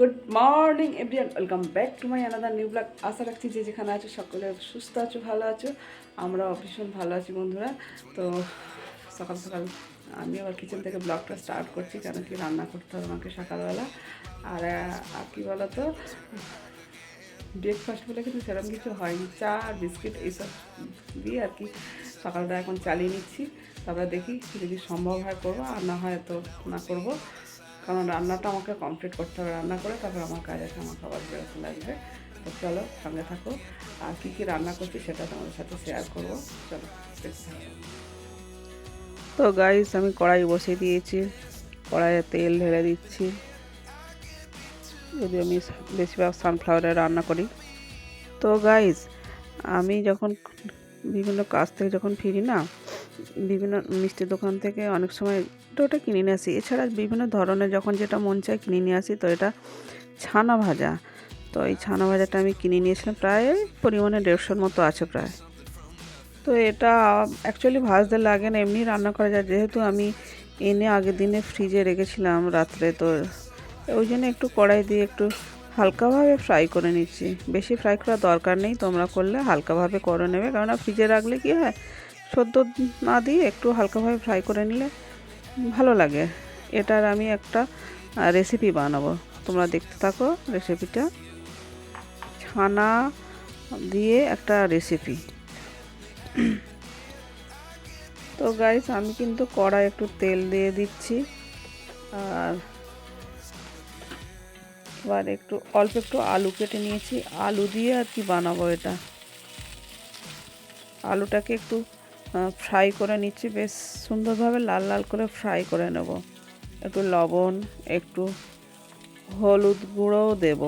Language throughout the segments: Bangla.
Good morning, everyone. Welcome back to my another new blog আশা রাখছি যে যেখানে আছো সকলে সুস্থ আছো, ভালো আছো। আমরাও ভীষণ ভালো আছি বন্ধুরা। তো সকাল সকাল আমি আবার কিচেন থেকে ব্লগটা স্টার্ট করছি, কেন কি রান্না করতে হবে আমাকে সকালবেলা। আর আর কি বলো তো ব্রেকফাস্ট বলে কিন্তু সেরকম কিছু হয়নি। চা আর বিস্কিট এইসব দিয়ে আর কি সকালটা এখন চালিয়ে নিচ্ছি। তারপরে দেখি যদি সম্ভব হয় করব, আর না হয় তো না করব। কারণ রান্নাটা আমাকে কমপ্লিট করতে হবে রান্না করে, তারপর আমার কাজ আছে, আমার খাবার বেরোতে লাগবে। তো চলো সঙ্গে থাকো। আর কী কী রান্না করছি সেটা তোমাদের সাথে শেয়ার করব। চলো তো গাইস আমি কড়াই বসিয়ে দিয়েছি। কড়াইয়ে তেল ঢেলে দিচ্ছি। যদি আমি বেশিরভাগ সানফ্লাওয়ারে রান্না করি। তো গাইস আমি যখন বিভিন্ন কাজ থেকে যখন ফিরি না, বিভিন্ন মিষ্টির দোকান থেকে অনেক সময় ওটা কিনে নিয়ে আসি। এছাড়া বিভিন্ন ধরনের যখন যেটা মন চায় কিনে নিয়ে আসি, তো এটা ছানা ভাজা। তো এই ছানা ভাজাটা আমি কিনে নিয়েছিলাম প্রায় পরিমাণে দেড়শোর মতো আছে প্রায়। তো এটা অ্যাকচুয়ালি ভাজতে লাগে না, এমনি রান্না করা যায়। যেহেতু আমি এনে আগের দিনে ফ্রিজে রেখেছিলাম রাত্রে, তো ওই জন্য একটু কড়াই দিয়ে একটু হালকাভাবে ফ্রাই করে নিচ্ছি। বেশি ফ্রাই করার দরকার নেই, তোমরা করলে হালকাভাবে করে নেবে। কেননা ফ্রিজে রাখলে কি হয়, সদ্য না দিয়ে একটু হালকাভাবে ফ্রাই করে নিলে ভালো লাগে। এটার আমি একটা রেসিপি বানাবো। তোমরা দেখতে থাকো রেসিপিটা ছানা দিয়ে একটা রেসিপি তো গাইস আমি কিন্তু কড়াই একটু তেল দিয়ে দিচ্ছি। আর এবার একটু, অল্প একটু আলু কেটে নিয়েছি। আলু দিয়ে আর কি বানাবো এটা। আলুটাকে একটু ফ্রাই করে নিচ্ছি। বেশ সুন্দরভাবে লাল লাল করে ফ্রাই করে নেব। একটু লবণ, একটু হলুদ গুঁড়োও দেব।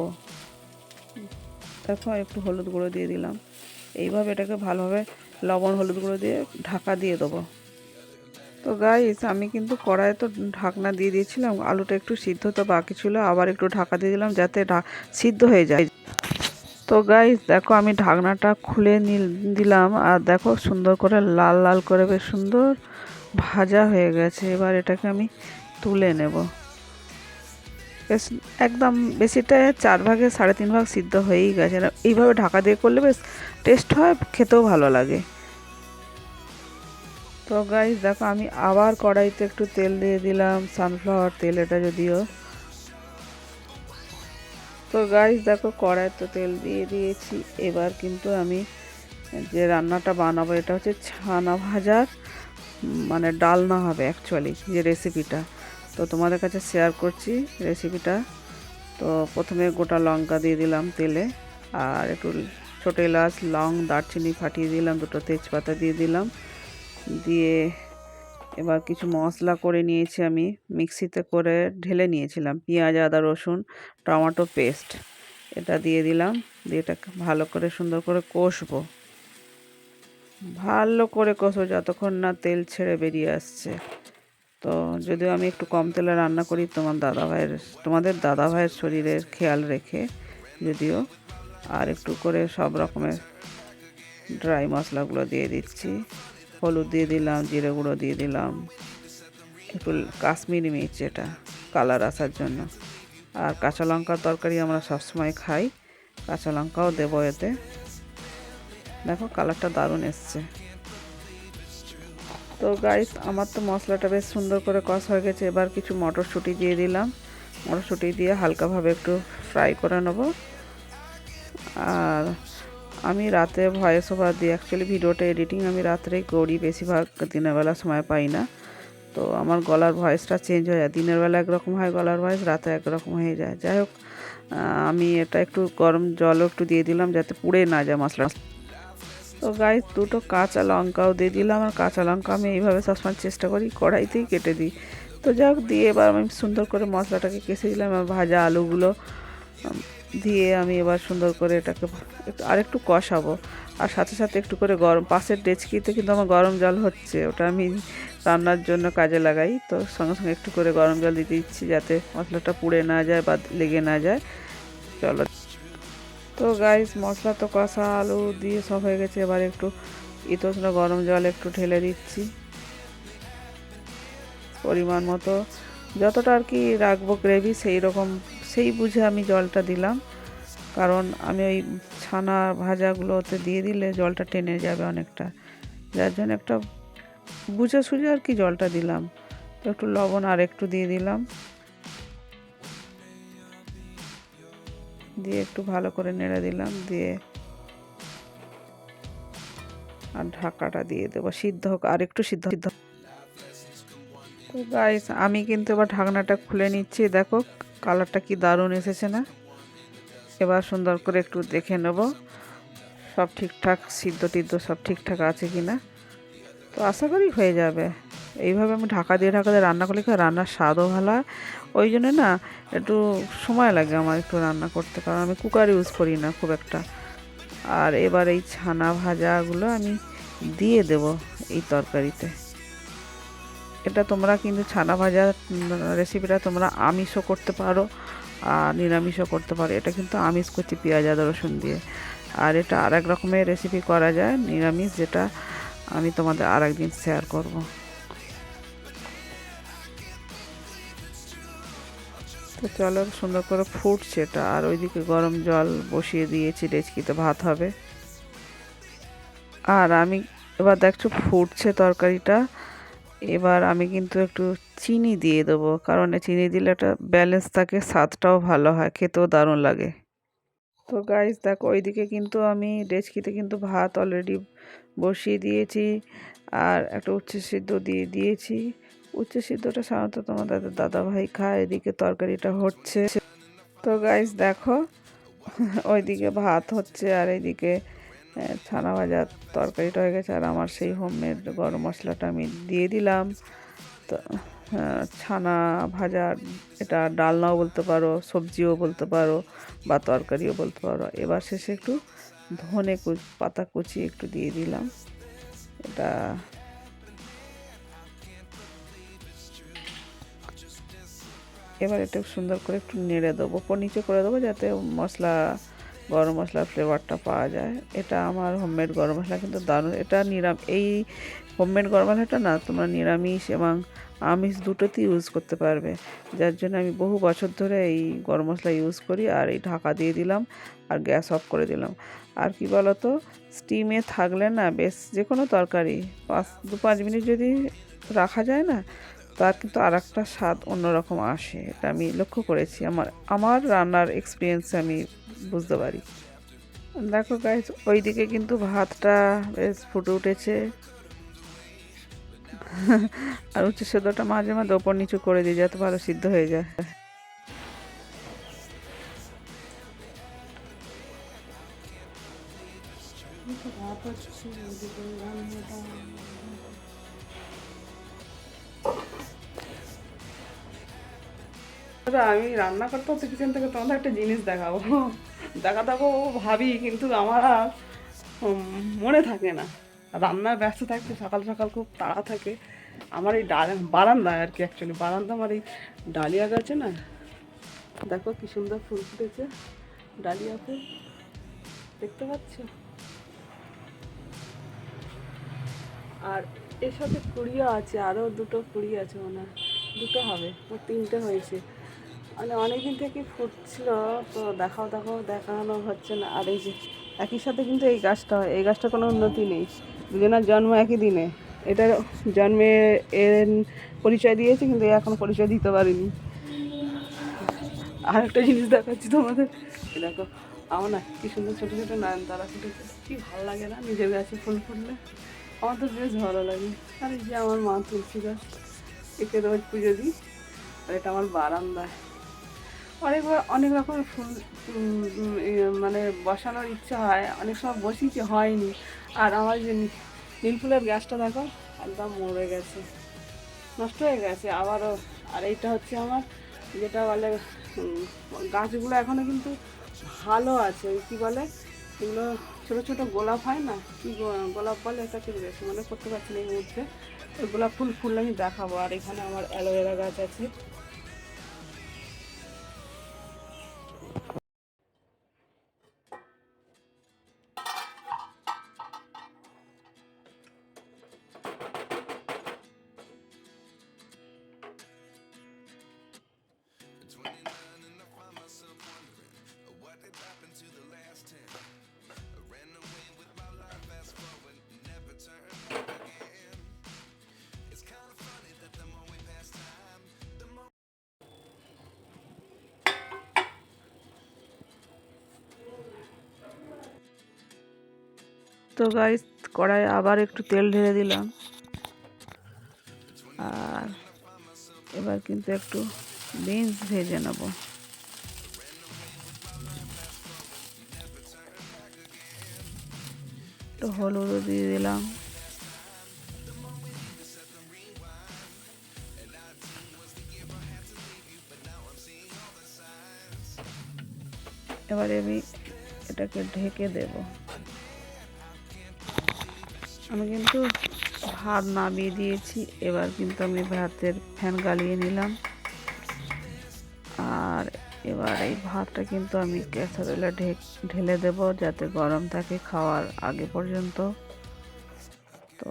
দেখো, একটু হলুদ গুঁড়ো দিয়ে দিলাম। এইভাবে এটাকে ভালোভাবে লবণ, হলুদ গুঁড়ো দিয়ে ঢাকা দিয়ে দেবো। তো গাইস আমি কিন্তু কড়াইয়ে তো ঢাকনা দিয়ে দিয়েছিলাম। আলুটা একটু সিদ্ধ, তো বাকি ছিল। আবার একটু ঢাকা দিয়ে দিলাম যাতে সিদ্ধ হয়ে যায়। তো গাইস দেখো আমি ঢাকনাটা খুলে দিলাম। আর দেখো সুন্দর করে লাল লাল করে বেশ সুন্দর ভাজা হয়ে গেছে। এবার এটাকে আমি তুলে নেব। বেশ, একদম বেশিটা চার ভাগে সাড়ে তিন ভাগ সিদ্ধ হয়েই গেছে। এইভাবে ঢাকা দিয়ে করলে বেশ টেস্ট হয়, খেতেও ভালো লাগে। তো গাইস দেখো আমি আবার কড়াইতে একটু তেল দিয়ে দিলাম সানফ্লাওয়ার তেল এটা যদিও। তো গাইস দেখো কড়াই তো তেল দিয়ে দিয়েছি। এবার কিন্তু আমি যে রান্নাটা বানাবো, এটা হচ্ছে ছানা ভাজার মানে ডালনা হবে অ্যাকচুয়ালি যে রেসিপিটা তো তোমাদের কাছে শেয়ার করছি রেসিপিটা তো প্রথমে গোটা লঙ্কা দিয়ে দিলাম তেলে, আর একটু ছোটো এলাচ, লং, দারচিনি ফাটিয়ে দিলাম, দুটো তেজপাতা দিয়ে দিলাম। দিয়ে এবার কিছু মশলা করে নিয়েছি আমি। মিক্সিতে করে ঢেলে নিয়েছিলাম। পেঁয়াজ, আদা, রসুন, টমেটো পেস্ট। এটা দিয়ে দিলাম। দিয়ে এটাকে ভালো করে সুন্দর করে কষবো। ভালো করে কষবো যতক্ষণ না তেল ছেড়ে বেরিয়ে আসছে। তো যদিও আমি একটু কম তেলে রান্না করি, তোমার দাদা ভাইয়ের তোমাদের দাদা ভাইয়ের শরীরের খেয়াল রেখে যদিও। আর একটু করে সব রকমের ড্রাই মশলাগুলো দিয়ে দিচ্ছি। হলুদ দিয়ে দিলাম, জিরে গুঁড়ো দিয়ে দিলাম, একটু কাশ্মীরি মির্চ এটা কালার আসার জন্য। আর কাঁচা লঙ্কার তরকারি আমরা সবসময় খাই, কাঁচা লঙ্কাও দেবো এতে। দেখো কালারটা দারুণ এসছে। তো গাইস আমার তো মশলাটা বেশ সুন্দর করে কষ হয়ে গেছে, এবার কিছু মটরশুঁটি দিয়ে দিলাম। মটরশুঁটি দিয়ে হালকাভাবে একটু ফ্রাই করে নেব। আর আমি রাতে ভয়েস ওভার দিই অ্যাকচুয়ালি ভিডিওটা এডিটিং আমি রাত্রেই করি, বেশিরভাগ দিনের বেলা সময় পাই না। তো আমার গলার ভয়েসটা চেঞ্জ হয়ে যায়। দিনের বেলা একরকম হয় গলার ভয়েস, রাতে একরকম হয়ে যায়। যাই হোক আমি এটা একটু গরম জলও একটু দিয়ে দিলাম যাতে পুড়ে না যায় মশলা। তো গাইস দুটো কাঁচা লঙ্কাও দিয়ে দিলাম। আর কাঁচা লঙ্কা আমি এইভাবে সবসময় চেষ্টা করি, কড়াইতেই কেটে দিই। তো যাই হোক, দিয়ে এবার আমি সুন্দর করে মশলাটাকে কেসে দিলাম। আর ভাজা আলুগুলো দিয়ে আমি এবার সুন্দর করে এটাকে একটু আরেকটু কষাবো। আর সাথে সাথে একটু করে গরম পাশের ডেচকিতে কিন্তু আমার গরম জল হচ্ছে, ওটা আমি রান্নার জন্য কাজে লাগাই। তো সঙ্গে সঙ্গে একটু করে গরম জল দিতে দিচ্ছি যাতে মশলাটা পুড়ে না যায় বা লেগে না যায়। চলো। তো গাইস মশলা তো কষা, আলু দিয়ে সব হয়ে গেছে। এবার একটু ইতোষ্ণ গরম জল একটু ঢেলে দিচ্ছি। পরিমাণ মতো। যতটা আর কি রাখব গ্রেভি সেই রকম সেই বুঝে আমি জলটা দিলাম। কারণ আমি ওই ছানা ভাজাগুলোতে দিয়ে দিলে জলটা টেনে যাবে অনেকটা। যার জন্য একটা বুঝে সুঝে আর কি জলটা দিলাম। একটু লবণ আর একটু দিয়ে দিলাম। দিয়ে একটু ভালো করে নেড়ে দিলাম। দিয়ে আর ঢাকাটা দিয়ে দেবো সিদ্ধ হোক, আর একটু সিদ্ধ সিদ্ধ তো গাইস আমি কিন্তু এবার ঢাকনাটা খুলে নিচ্ছি। দেখো কালারটা কি দারুণ এসেছে না? এবার সুন্দর করে একটু দেখে নেব, সব ঠিকঠাক, সিদ্ধ টিদ্ধ সব ঠিকঠাক আছে কি না? তো আশা করি হয়ে যাবে। এইভাবে আমি ঢাকা দিয়ে ঢাকা দিয়ে রান্না করলে রান্নার স্বাদও ভালো হয়। ওই জন্য না, একটু সময় লাগে আমার একটু রান্না করতে, কারণ আমি কুকার ইউজ করি না খুব একটা। আর এবার এই ছানা ভাজাগুলো আমি দিয়ে দেব এই তরকারিতে। এটা তোমরা কিন্তু ছানা ভাজা রেসিপিটা তোমরা আমিষও করতে পারো আর নিরামিষও করতে পারো। এটা কিন্তু আমিষ করছি পেঁয়াজ আদা রসুন দিয়ে। আর এটা আর এক রকমের রেসিপি করা যায়, নিরামিষ, যেটা আমি তোমাদের আর একদিন শেয়ার করব। তো চলো, সুন্দর করে ফুটছে এটা। আর ওইদিকে গরম জল বসিয়ে দিয়েছি, ডেচকিতে ভাত হবে। আর আমি এবার দেখছ ফুটছে তরকারিটা। এবার আমি কিন্তু একটু চিনি দিয়ে দেবো, কারণ চিনি দিলে একটা ব্যালেন্স থাকে, স্বাদটাও ভালো হয়, খেতেও দারুণ লাগে। তো গাইস দেখো, ওইদিকে কিন্তু আমি ডেচকিতে কিন্তু ভাত অলরেডি বসিয়ে দিয়েছি, আর একটা উচ্চ সিদ্ধ দিয়ে দিয়েছি। উচ্চ সিদ্ধটা সাধারণত তোমাদের দাদা ভাই খায়, এদিকে তরকারিটা হচ্ছে। তো গাইস দেখো, ওইদিকে ভাত হচ্ছে, আর এইদিকে ছানা ভাজার তরকারিটা হয়ে গেছে আর আমার সেই হোমমেড গরম মশলাটা আমি দিয়ে দিলাম। তো ছানা ভাজা এটা ডালনাও বলতে পারো, সবজিও বলতে পারো বা তরকারিও বলতে পারো। এবার শেষে একটু ধনে পাতা কুচি একটু দিয়ে দিলাম। এটা এবার এটা সুন্দর করে একটু নেড়ে দেবো ওপর নিচে করে দেবো যাতে মশলা গরম মশলার ফ্লেভারটা পাওয়া যায়। এটা আমার হোমমেড গরম মশলা কিন্তু দারুণ। এটা নিরাম, এই হোমমেড গরম মশলাটা না, তোমরা নিরামিষ এবং আমিষ দুটোতেই ইউজ করতে পারবে। যার জন্য আমি বহু বছর ধরে এই গরম মশলা ইউজ করি আর এই ঢাকা দিয়ে দিলাম আর গ্যাস অফ করে দিলাম। আর কি বলতো স্টিমে থাকলে না বেশ যে কোনো তরকারি, পাঁচ, দু পাঁচ মিনিট যদি রাখা যায় না, তার কিন্তু আর একটা স্বাদ অন্যরকম আসে। এটা আমি লক্ষ্য করেছি। আমার আমার রান্নার এক্সপিরিয়েন্সে আমি বুঝতে পারি। দেখো গাইজ ওইদিকে কিন্তু ভাতটা বেশ ফুটে উঠেছে। আর উচ্চ সেদ্ধটা মাঝে মাঝে ওপর নিচু করে দিই যাতে ভালো সিদ্ধ হয়ে যায়। আমি রান্না করতে হচ্ছে কিচেন থেকে, তোমাদের একটা জিনিস দেখাবো। দেখা দেবো ভাবি, কিন্তু আমার আর মনে থাকে না। রান্নার ব্যস্ত থাকতে, সকাল সকাল খুব তাড়া থাকে। আমার এই ডাল, বারান্দায় আর কি অ্যাকচুয়ালি বারান্দা আমার এই ডালিয়া গাছে না, দেখো কি সুন্দর ফুল ফুটেছে ডালিয়া ফুল দেখতে পাচ্ছ? আর এর সাথে কুড়িও আছে আরও দুটো কুড়ি আছে হয় দুটো হবে ও তিনটে হয়েছে। মানে অনেকদিন থেকে ফুটছিল, তো দেখাও দেখাও, দেখানো হচ্ছে না। আর এই যে একই সাথে কিন্তু এই গাছটা হয় এই গাছটা কোনো উন্নতি নেই। দুজনের জন্ম একই দিনে। এটার জন্মে এর পরিচয় দিয়েছে, কিন্তু এখন পরিচয় দিতে পারিনি। আর একটা জিনিস দেখাচ্ছি তোমাদের। দেখো, আমার না কি সুন্দর ছোটো ছোটো নয়নতারা ফুটেছে কি ভালো লাগে না নিজের গাছে ফুল ফুটলে। আমার তো বেশ ভালো লাগে। আর এই যে আমার মা তুলসী গাছ, একে রোজ পুজো দিই। আর এটা আমার বারান্দায়। অনেক অনেক রকমের ফুল ইয়ে, মানে বসানোর ইচ্ছা হয়। অনেক সময় বসিয়েছি হয়নি। আর আমার যে নীল ফুলের গাছটা দেখো একদম মরে গেছে। নষ্ট হয়ে গেছে। আবারও আর এইটা হচ্ছে আমার যেটা বলে গাছগুলো এখনও কিন্তু ভালো আছে। ওই কী বলে? এগুলো ছোটো ছোটো গোলাপ হয় না? কি গোলাপ বলে? এটাকে বেশ মনে করতে পারছি না এই মুহূর্তে। ওই গোলাপ ফুল ফুল আমি দেখাবো। আর এখানে আমার অ্যালোভেরা গাছ আছে। তো গাইস কড়াই আবার একটু তেল ঢেলে দিলাম। আর এবার কিন্তু একটু বিনস ভেজে নেব। একটু হলুদও দিয়ে দিলাম। এবারে আমি এটাকে ঢেকে দেব। আমি কিন্তু ভাত নামিয়ে দিয়েছি। এবার কিন্তু আমি ভাতের ফ্যান গালিয়ে নিলাম। আর এবার এই ভাতটা কিন্তু আমি ক্যাসারেলা ঢেলে দেব যাতে গরম থাকে খাওয়ার আগে পর্যন্ত। তো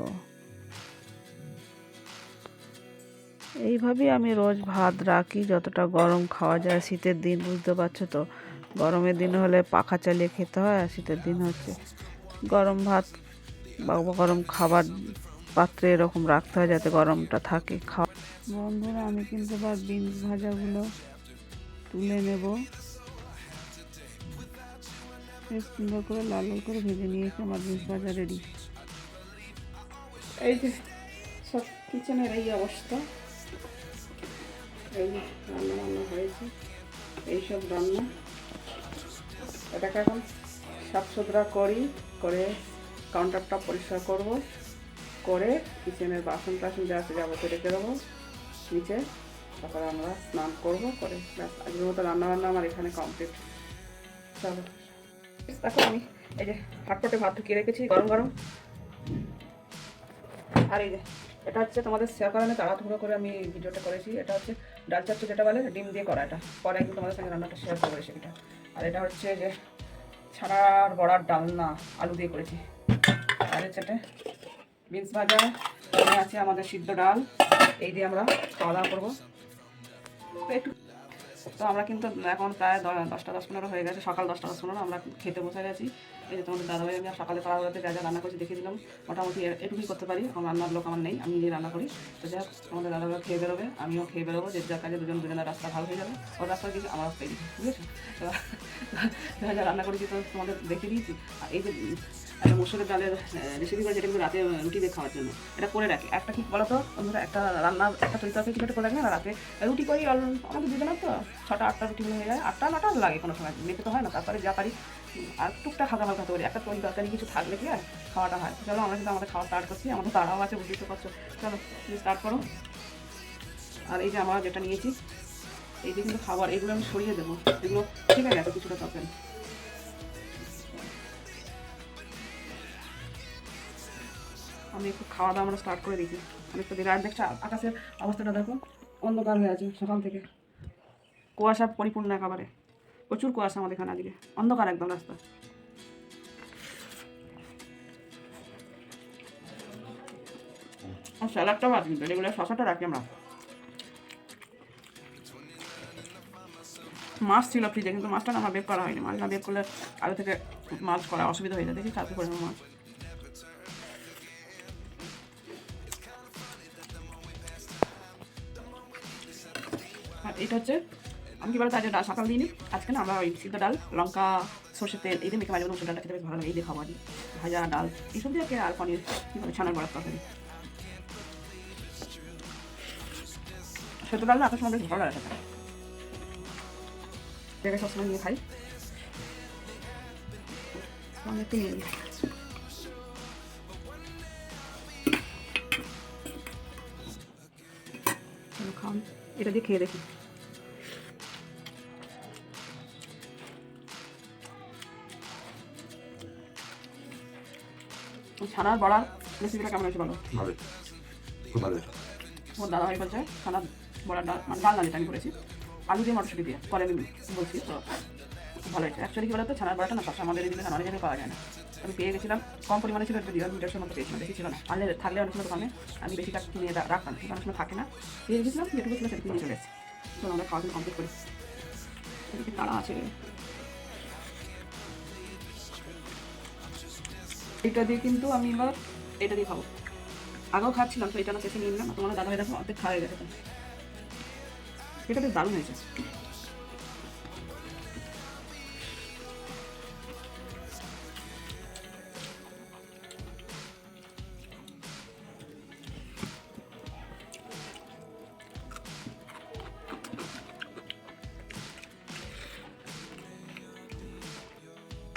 এইভাবেই আমি রোজ ভাত রাখি। যতটা গরম খাওয়া যায়, শীতের দিন, বুঝতে পারছ তো? গরমের দিন হলে পাখা চালিয়ে খেতে হয়, আর শীতের দিন হচ্ছে গরম ভাত গরম খাবার পাত্রে এরকম রাখতে হয় যাতে গরমটা থাকে। খাওয়া বন্ধুরা, আমি কিন্তু এবার বিনস ভাজাগুলো তুলে নেব। বেশ সুন্দর করে লাল লাল করে ভেজে নিয়েছি আমার বিনস ভাজা রেডি। এই যে, সব কিচেনের এই অবস্থা। এই রান্না বান্না হয়েছে। এইসব রান্না। এটাকে এখন সাফ সুতরা করি, করে কাউন্টারটা পরিষ্কার করব, করে কিচেনের বাসন টাসন যা আছে যাবতীয় রেখে দেবো, নিচে তারপরে আমরা স্নান করব, করে ব্যাস, আজকের মতো রান্না বান্না আমার এখানে কমপ্লিট চলো। দেখো আমি এই যে হাটপটে ভাত ঢুকিয়ে রেখেছি, গরম গরম। আর এই যে, এটা হচ্ছে তোমাদের শেয়ার করানো, তাড়াহুড়ো করে আমি ভিডিওটা করেছি। এটা হচ্ছে ডাল চাচ্চু যেটা বলে, ডিম দিয়ে করা এটা। পরে একদিন তোমাদের সঙ্গে রান্নাটা শেয়ার করেছি এটা আর এটা হচ্ছে যে ছাড়ার বড়ার ডালনা, আলু দিয়ে করেছি। হচ্ছে এটা বিনস ভাজা আছে আমাদের সিদ্ধ ডাল। এই দিয়ে আমরা খাওয়া দাওয়া করব। একটু তো আমরা কিন্তু এখন প্রায় দশটা দশ পনেরো হয়ে গেছে, সকাল দশটা দশ পনেরো, আমরা খেতে বসে গেছি। এই যে তোমাদের দাদাভাই, আমি সকালে পাড়াতে যা যা রান্না করছি দেখিয়ে দিলাম। মোটামুটি এটুকুই করতে পারি, আমার রান্নার লোক আমার নেই, আমি নিজে রান্না করি। তো যাই হোক, তোমাদের দাদাভাই খেয়ে বেরোবে, আমিও খেয়ে বেরোবো, যে যার কাজে দুজন দুজনের রাস্তা ভালো হয়ে যাবে। ওর রাস্তা দিয়েছি আমার রাস্তায় দিয়েছি বুঝেছ? তো যা যা রান্না করেছি, তো তোমাদের দেখে দিয়েছি। এই যে একটা মুসুরের ডালের রেসিপি করে যেটা কিন্তু রাতে রুটি দিয়ে খাওয়ার জন্য। এটা করে রাখি। একটা কি বলতো, বন্ধুরা, একটা রান্না, একটা তরি তরকারি কিছু করে রাখি না, রাতে। রুটি করি অল আমাদের দুজনের তো ছটা, আটটা রুটি হয়ে যায়। আটটা নটা লাগে কোনো সময় মেপে তো হয় না, তারপরে যা পারি, আর টুকটা হালকা হালকা পারি একটা তরি তরকারি কিছু থাকলে কি আর খাওয়াটা হয়। চলো, আমরা কিন্তু আমাদের খাওয়া স্টার্ট করছি, আমাদের তাড়াও আছে, বুঝতেই তো পারছ। চলো, তুমি স্টার্ট করো। আর এই যে আমরা যেটা নিয়েছি, এই যে কিন্তু খাবার, এগুলো আমি সরিয়ে দেবো। এগুলো ঠিক আছে এত কিছুটা তরকারি। আমি একটু খাওয়া দাওয়া স্টার্ট করে দিয়েছি অনেকটা দিন আর দেখছ আকাশের অবস্থাটা দেখো, অন্ধকার হয়ে আছে সকাল থেকে। কুয়াশা পরিপূর্ণ একেবারে। প্রচুর কুয়াশা আমাদের এখানে আজকে অন্ধকার একদম রাস্তা। স্যালাডটাও আছে কিন্তু রেগুলার শশাটা রাখি আমরা। মাছ ছিল ফ্রিজে কিন্তু মাছটা আমার বের করা হয়নি। মাছ না বের করলে আগে থেকে মাছ করা অসুবিধা হয়ে যায়। দেখি কালকে করে মাছ। আর এটা হচ্ছে, আমি কি বলতো, আজকে ডাল সকাল দিইনি, আজকে না আমরা ওই সিদ্ধ ডাল, লঙ্কা, সর্ষের তেল, এই দিয়ে মেখে মাঝে মধ্যে ডালটা খেতে বেশ ভালো লাগে, এই দিয়ে খাওয়া ভাজা ডাল, এইসব দিয়ে আর পনির, কী বলে, ছানার বড়া তরকারি। সেদ্ধ ডাল না আপনার সময় বেশ ভালো লাগে জায়গায় সবসময় নিয়ে খাই। আমি এটা দিয়ে খেয়ে দেখি। ছানার বড়ার রেসিপিটা কেমন হয়েছে বলো? ভালো ভালো। ওর দাদা ভাই বলছে ছানার বড়ার ডাল মানে ডাল যেটা আমি করেছি আলু দিয়ে মটরশুটি দিয়ে। পরে আমি বলছি তো ভালো হয়েছে। অ্যাকচুয়ালি কি বলতো ছানার বড়াটা না সবসময় আমাদের এদিকে অনেক জায়গায় পাওয়া যায় না। আমি পেয়ে গেছিলাম। কম পরিমাণে ছিল একটু দেড় মিটারের মতো পেয়েছিলাম, বেশি ছিল না। আনলে থাকলে অনেক সময় দোকানে আমি বেশিটা কিনে রা- রাখতাম, কিন্তু অনেক সময় থাকে না। পেয়ে গেছিলাম, যেটুকু ছিল সেটুকু নিয়ে চলে এসেছি। তো আমরা খাওয়া কমপ্লিট করি। এদিকে তারা আছে? এটা দিয়ে কিন্তু আমি এবার এটা দিয়ে খাব। আগেও খাচ্ছিলাম, তো এটা না শেষে নিয়ে নিলাম তোমার দাদা ভাই দেখো, অর্ধেক খাওয়া হয়ে গেছে। এটা বেশ দারুণ হয়েছে।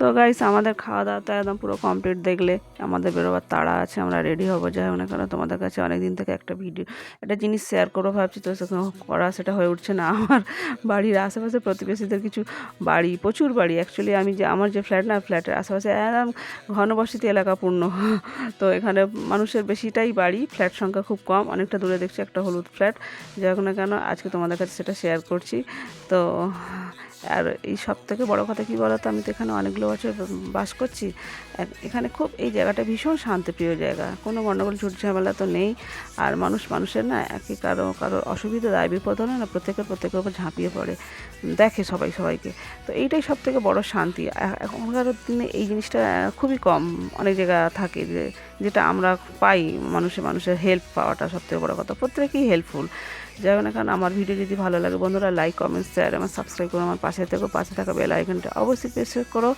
তো গাইস আমাদের খাওয়া দাওয়া তো একদম পুরো কমপ্লিট দেখলে আমাদের বেরোবার তাড়া আছে, আমরা রেডি হব। যাই হোক না কেন, তোমাদের কাছে অনেক দিন থেকে একটা ভিডিও একটা জিনিস শেয়ার করব ভাবছি, তো করা সেটা হয়ে উঠছে না। আমার বাড়ির আশেপাশে প্রতিবেশীদের কিছু বাড়ি, প্রচুর বাড়ি। অ্যাকচুয়ালি আমি যে, আমার যে ফ্ল্যাট না ফ্ল্যাটের আশেপাশে একদম ঘনবসতি এলাকাপূর্ণ তো এখানে মানুষের বেশিটাই বাড়ি ফ্ল্যাট সংখ্যা খুব কম, অনেকটা দূরে দেখছি একটা হলুদ ফ্ল্যাট যাই হোক না কেন, আজকে তোমাদের কাছে সেটা শেয়ার করছি। তো আর এই সব থেকে বড় কথা কী বলো তো আমি তো এখানে অনেকগুলো বছর বাস করছি। এখানে খুব, এই জায়গাটা ভীষণ শান্তিপ্রিয় জায়গা। কোনো গণ্ডগোল ঝুট ঝামেলা তো নেই। আর মানুষ, মানুষের না একই কারও কারও অসুবিধা, দায়, বিপদ হলে না প্রত্যেকে প্রত্যেকের উপর ঝাঁপিয়ে পড়ে। দেখে সবাই, সবাইকে। তো এইটাই সব থেকে বড় শান্তি। এখনকার দিনে এই জিনিসটা খুবই কম। অনেক জায়গা থাকে যে যেটা আমরা পাই মানুষে মানুষের হেল্প পাওয়াটা সব থেকে বড় কথা। প্রত্যেকেই হেল্পফুল যাই হোক কারণ আমার ভিডিও যদি ভালো লাগে, বন্ধুরা লাইক কমেন্ট শেয়ার আমার সাবস্ক্রাইব করো আমার পাশে থেকো। পাশে থাকা বেল আইকনটা অবশ্যই প্রেস করো।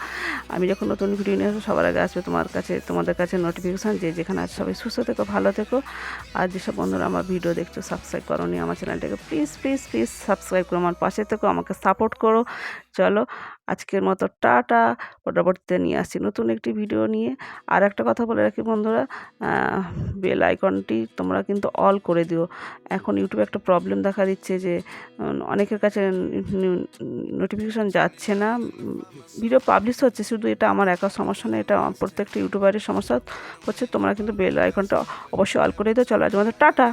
আমি যখন নতুন ভিডিও নিয়ে আসব, সবার আগে আসবে তোমার কাছে, তোমাদের কাছে নোটিফিকেশান যে যেখানে আছে সবাই সুস্থ থেকো, ভালো থেকো। আর যেসব বন্ধুরা আমার ভিডিও দেখছ সাবস্ক্রাইব করো নি আমার চ্যানেলটাকে প্লিজ প্লিজ প্লিজ সাবস্ক্রাইব করো আমার পাশে থেকো, আমাকে সাপোর্ট করো। চলো আজকের মতো টাটা। পরবর্তীতে নিয়ে আসছি নতুন একটি ভিডিও নিয়ে। আর একটা কথা বলে রাখি বন্ধুরা বেল আইকনটি তোমরা কিন্তু অল করে দিও। এখন ইউটিউবে একটা প্রবলেম দেখা দিচ্ছে যে অনেকের কাছে নোটিফিকেশান যাচ্ছে না। ভিডিও পাবলিশ হচ্ছে, শুধু এটা আমার একা সমস্যা না, এটা প্রত্যেকটা ইউটিউবারের সমস্যা হচ্ছে। তোমরা কিন্তু বেল আইকনটা অবশ্যই অল করে দিও। চলো আজ আমাদের টাটা।